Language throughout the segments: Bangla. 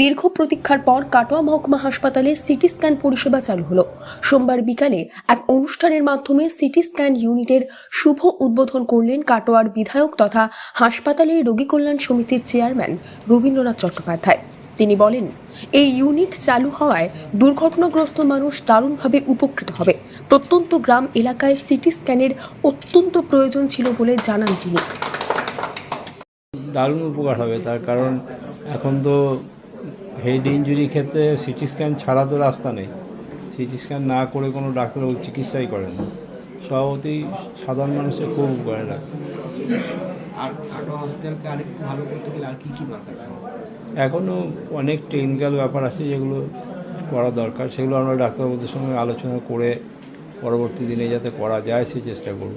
দীর্ঘ প্রতীক্ষার পর কাটোয়া মহকুমা হাসপাতালে সিটি স্ক্যান পরিষেবা চালু হলো। সোমবার বিকালে এক অনুষ্ঠানের মাধ্যমে সিটি স্ক্যান ইউনিটের শুভ উদ্বোধন করলেন কাটোয়ার বিধায়ক তথা হাসপাতালের রোগী কল্যাণ সমিতির চেয়ারম্যান রবীন্দ্রনাথ চট্টোপাধ্যায়। তিনি বলেন, এই ইউনিট চালু হওয়ায় দুর্ঘটনাগ্রস্ত মানুষ দারুণভাবে উপকৃত হবে। প্রত্যন্ত গ্রাম এলাকায় সিটি স্ক্যানের অত্যন্ত প্রয়োজন ছিল বলে জানান তিনি। দারুণ উপকার হবে তার কারণ এখন তো হেড ইঞ্জুরি ক্ষেত্রে সিটি স্ক্যান ছাড়া তো রাস্তা নেই। সিটি স্ক্যান না করে কোনো ডাক্তারবাবু চিকিৎসাই করে না। সভাপতি সাধারণ মানুষের খুব উপকারে রাখে আর হসপিটালকে আরেকটু ভালো করতে গেলে আর কী কী দরকার? এখনও অনেক টেকনিক্যাল ব্যাপার আছে যেগুলো করা দরকার। সেগুলো আমরা ডাক্তারবাবুদের সঙ্গে আলোচনা করে পরবর্তী দিনে যাতে করা যায় সেই চেষ্টা করব।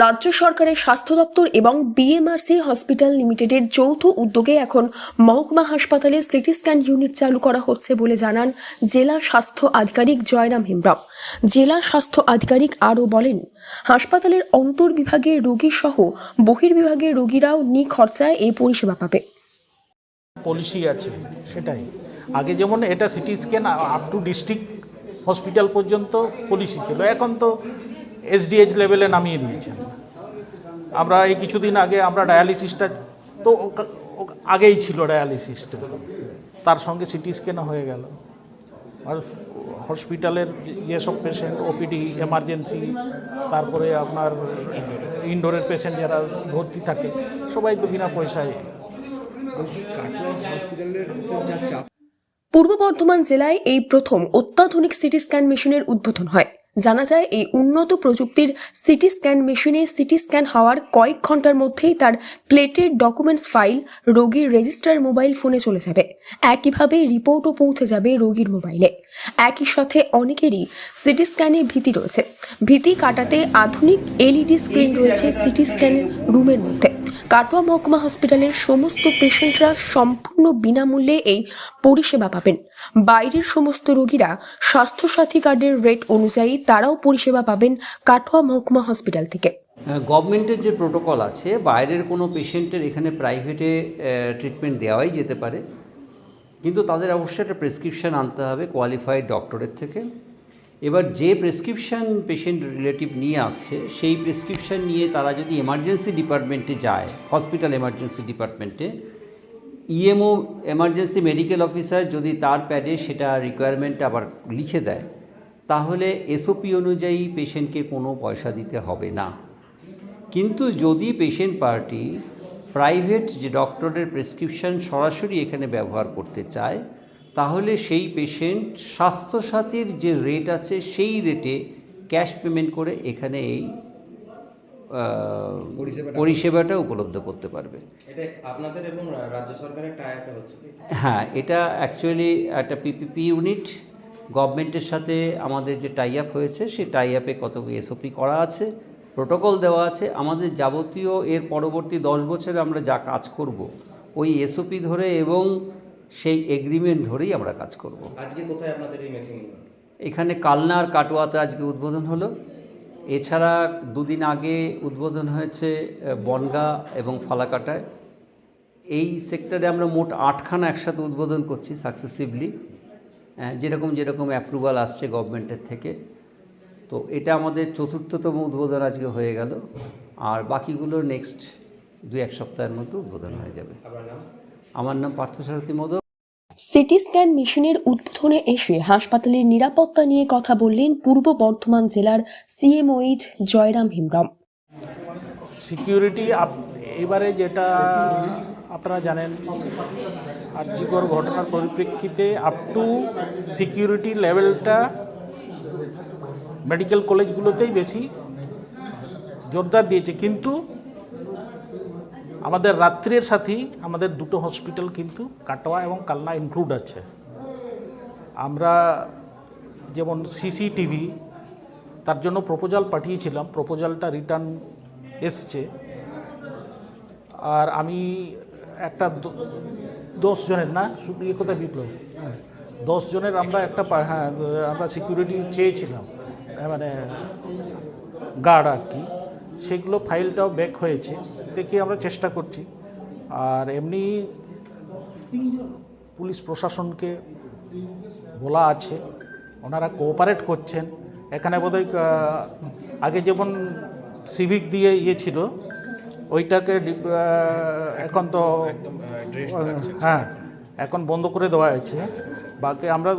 রাজ্য সরকারের স্বাস্থ্য দপ্তর এবং বিএমআরসি হসপিটাল লিমিটেডের যৌথ উদ্যোগে এখন মহকুমা হাসপাতালে সিটি স্ক্যান ইউনিট চালু করা হচ্ছে বলে জানান জেলা স্বাস্থ্য আধিকারিক জয়রাম হেমব্রম। জেলা স্বাস্থ্য আধিকারিক আরও বলেন, হাসপাতালের অন্তর্বিভাগের রোগী সহ বহির্বিভাগের রোগীরাও নিখরচায় এই পরিষেবা পাবে। পলিসি আছে, সেটাই। আগে যেমন এটা CT scan up to district hospital পর্যন্ত পলিসি ছিল, এখন তো এসডিএইচ লেভেলে নামিয়ে দিয়েছেন। আমরা এই কিছুদিন আগে আমরা ডায়ালিসিসটা তো আগেই ছিল ডায়ালিসিসটা। তার সঙ্গে সিটি স্ক্যানও হয়ে গেল। আর হসপিটালের যেসব পেশেন্ট ওপিডি এমার্জেন্সি তারপরে আপনার ইনডোরের পেশেন্ট যারা ভর্তি থাকে, সবাই তো বিনা পয়সায় পূর্ব বর্ধমান জেলায় এই প্রথম অত্যাধুনিক সিটি স্ক্যান মেশিনের উদ্বোধন হয়। জানা যায়, এই উন্নত প্রযুক্তির সিটি স্ক্যান মেশিনে সিটি স্ক্যান হওয়ার কয়েক ঘণ্টার মধ্যেই তার প্লেটের ডকুমেন্টস ফাইল রোগীর রেজিস্টার মোবাইল ফোনে চলে যাবে। একইভাবে রিপোর্টও পৌঁছে যাবে রোগীর মোবাইলে। একই সাথে অনেকেরই সিটি স্ক্যানে ভীতি রয়েছে। ভীতি কাটাতে আধুনিক এলইডি স্ক্রিন রয়েছে সিটি স্ক্যান রুমের মধ্যে। কাটোয়া মহকুমা হসপিটালের সমস্ত পেশেন্টরা সম্পূর্ণ বিনামূল্যে এই পরিষেবা পাবেন। বাইরের সমস্ত রোগীরা স্বাস্থ্যসাথী কার্ডের রেট অনুযায়ী তারাও পরিষেবা পাবেন কাটোয়া মহকুমা হসপিটাল থেকে। গভর্নমেন্টের যে প্রোটোকল আছে, বাইরের কোনো পেশেন্টের এখানে প্রাইভেটে ট্রিটমেন্ট দেওয়াই যেতে পারে। কিন্তু তাদের অবশ্যই একটা প্রেসক্রিপশান আনতে হবে কোয়ালিফাইড ডক্টরের থেকে। এবার যে প্রেসক্রিপশান পেশেন্ট রিলেটিভ নিয়ে আসছে, সেই প্রেসক্রিপশান নিয়ে তারা যদি এমার্জেন্সি ডিপার্টমেন্টে যায় হসপিটাল এমার্জেন্সি ডিপার্টমেন্টে ইএমও এমার্জেন্সি মেডিকেল অফিসার যদি তার প্যাডে সেটা রিকোয়ারমেন্ট আবার লিখে দেয়, তাহলে এসওপি অনুযায়ী পেশেন্টকে কোনো পয়সা দিতে হবে না। কিন্তু যদি পেশেন্ট পার্টি প্রাইভেট যে ডক্টরের প্রেসক্রিপশন সরাসরি এখানে ব্যবহার করতে চায় তাহলে সেই পেশেন্ট স্বাস্থ্যসাথীর যে রেট আছে সেই রেটে ক্যাশ পেমেন্ট করে এখানে এই পরিষেবাটা- উপলব্ধ করতে পারবে আপনাদের এবং রাজ্য সরকারের? হ্যাঁ এটা অ্যাকচুয়ালি একটা পিপিপি ইউনিট গভর্নমেন্টের সাথে আমাদের যে টাই আপ হয়েছে সেই টাই আপে কত এসওপি করা আছে প্রোটোকল দেওয়া আছে আমাদের যাবতীয় এর পরবর্তী দশ বছরে আমরা যা কাজ করব ওই এসওপি ধরে এবং সেই এগ্রিমেন্ট ধরেই আমরা কাজ করব। আজকে কোথায় আপনাদের এই মেশিন এখানে কালনা আর কাটোয়াতে আজকে উদ্বোধন হলো। এছাড়া দুদিন আগে উদ্বোধন হয়েছে বনগা এবং ফালাকাটায়। এই সেক্টরে আমরা মোট আটখানা একসাথে উদ্বোধন করছি সাকসেসিভলি যেরকম যেরকম অ্যাপ্রুভাল আসছে গভর্নমেন্টের থেকে। তো এটা আমাদের চতুর্থতম উদ্বোধন আজকে হয়ে গেল। আর বাকিগুলো নেক্সট দু এক সপ্তাহের মধ্যে উদ্বোধন হয়ে যাবে। আমার নাম পার্থসারথী মোদক। সিটি স্ক্যান মেশিনের উদ্বোধনে এসে হাসপাতালের নিরাপত্তা নিয়ে কথা বললেন পূর্ব বর্ধমান জেলার সিএমওইচ জয়রাম হিমব্রম। সিকিউরিটি এবারে যেটা আপনারা জানেন, আর্যিকর ঘটনার পরিপ্রেক্ষিতে আপ টু সিকিউরিটি লেভেলটা মেডিকেল কলেজগুলোতেই বেশি জোরদার দিয়েছে। কিন্তু আমাদের রাত্রির সাথেই আমাদের দুটো হসপিটাল কিন্তু কাটোয়া এবং কালনা ইনক্লুড আছে। আমরা যেমন সিসিটিভি তার জন্য প্রপোজাল পাঠিয়েছিলাম প্রপোজালটা রিটার্ন এসছে। আর আমি একটা দশ জনের না ইয়ে কোথায় বিপ্লব? হ্যাঁ দশ জনের আমরা একটা হ্যাঁ আমরা সিকিউরিটি চেয়েছিলাম মানে গার্ড আর কি। সেগুলো ফাইলটাও ব্যাক হয়েছে। দেখি আমরা চেষ্টা করছি। আর এমনি পুলিশ প্রশাসনকে বলা আছে ওনারা কোঅপারেট করছেন। এখানে বোধহয় আগে যেমন সিভিক দিয়ে ইয়ে ছিল ওইটাকে এখন তো হ্যাঁ এখন বন্ধ করে দেওয়া হয়েছে। বাকি আমরা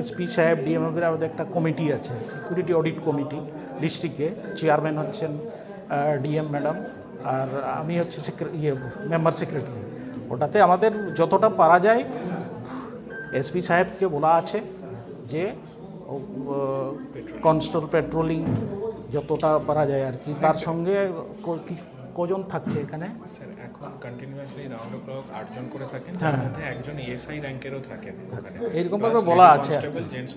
এসপি সাহেব ডিএমদের আমাদের একটা কমিটি আছে সিকিউরিটি অডিট কমিটি ডিস্ট্রিক্টে চেয়ারম্যান হচ্ছেন ডিএম ম্যাডাম আর আমি হচ্ছে ইয়ে মেম্বার সেক্রেটারি ওটাতে আমাদের যতটা পারা যায় এসপি সাহেবকে বলা আছে যে কনস্টল পেট্রোলিং যতটা পারা যায় আর কি। তার সঙ্গে কজন থাকছে এখন? কন্টিনিউয়াসলি রাউন্ড ও ক্লক আটজন করে থাকেন হ্যাঁ। তার মধ্যে একজন এএসআই র্যাঙ্কেরও থাকেন ওখানে। এরকমভাবে বলা আছে আর কি। কনস্টেবল জেন্টস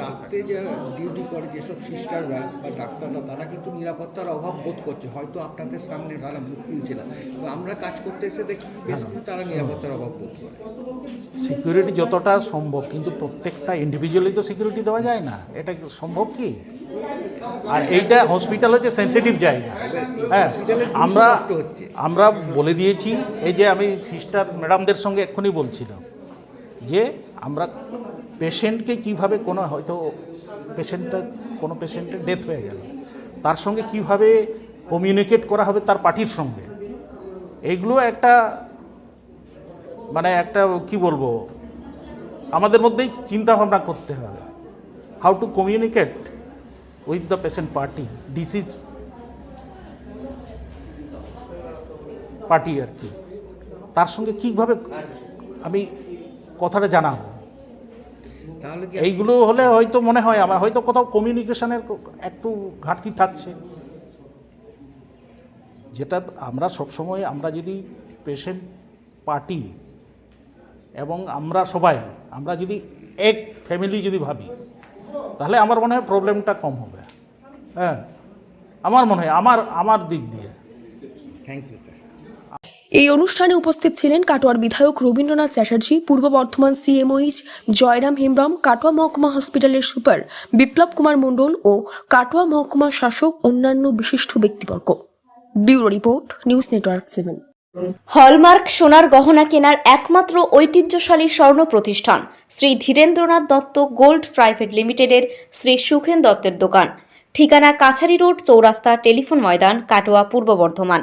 রাতে যে ডিউটি করে যেসব সিস্টাররা বা ডাক্তাররা তারা কিন্তু নিরাপত্তার অভাব বোধ করছে। হয়তো আপনাদের সামনে তারা মুখ খুলছে না। তো আমরা কাজ করতে এসে দেখি তারা নিরাপত্তার অভাব বোধ করে। সিকিউরিটি যতটা সম্ভব কিন্তু প্রত্যেকটা ইন্ডিভিজুয়ালি তো সিকিউরিটি দেওয়া যায় না। এটা কি সম্ভব কি? আর এইটা হসপিটাল হচ্ছে সেন্সিটিভ জায়গা। হ্যাঁ আমরা হচ্ছে। আমরা বলে দিয়েছি, এই যে আমি সিস্টার ম্যাডামদের সঙ্গে এক্ষুনি বলছিলাম যে আমরা পেশেন্টকে কীভাবে কোনো হয়তো পেশেন্টটা কোনো পেশেন্টের ডেথ হয়ে গেল, তার সঙ্গে কীভাবে কমিউনিকেট করা হবে তার পার্টির সঙ্গে, এইগুলো একটা মানে একটা কি বলব, আমাদের মধ্যেই চিন্তা ভাবনা করতে হবে how to communicate with the patient party disease party আর কি। তার সঙ্গে কীভাবে আমি কথাটা জানাব? তাহলে এইগুলো হলে হয়তো মনে হয় আমার হয়তো কোথাও কমিউনিকেশনের একটু ঘাটতি থাকছে। যেটা আমরা সবসময় আমরা যদি পেশেন্ট পার্টি এবং আমরা সবাই আমরা যদি এক ফ্যামিলি যদি ভাবি তাহলে আমার মনে হয় প্রবলেমটা কম হবে। হ্যাঁ আমার মনে হয় আমার আমার দিক দিয়ে। থ্যাংক ইউ স্যার এই অনুষ্ঠানে উপস্থিত ছিলেন কাটোয়ার বিধায়ক রবীন্দ্রনাথ চ্যাটার্জি, পূর্ব বর্ধমান সিএমওইচ জয়রাম হেমব্রম, কাটোয়া মহকুমা হসপিটালের সুপার বিপ্লব কুমার মণ্ডল ও কাটোয়া মহকুমা শাসক অন্যান্য বিশিষ্ট ব্যক্তিবর্গ। Bureau report, news network seven. Hallmark সোনার গহনা কেনার একমাত্র ঐতিহ্যশালী স্বর্ণ প্রতিষ্ঠান শ্রী ধীরেন্দ্রনাথ দত্ত গোল্ড প্রাইভেট লিমিটেডের শ্রী সুখেন দত্তের দোকান। ঠিকানা কাছারি রোড, চৌরাস্তা টেলিফোন ময়দান, কাটোয়া, পূর্ব বর্ধমান।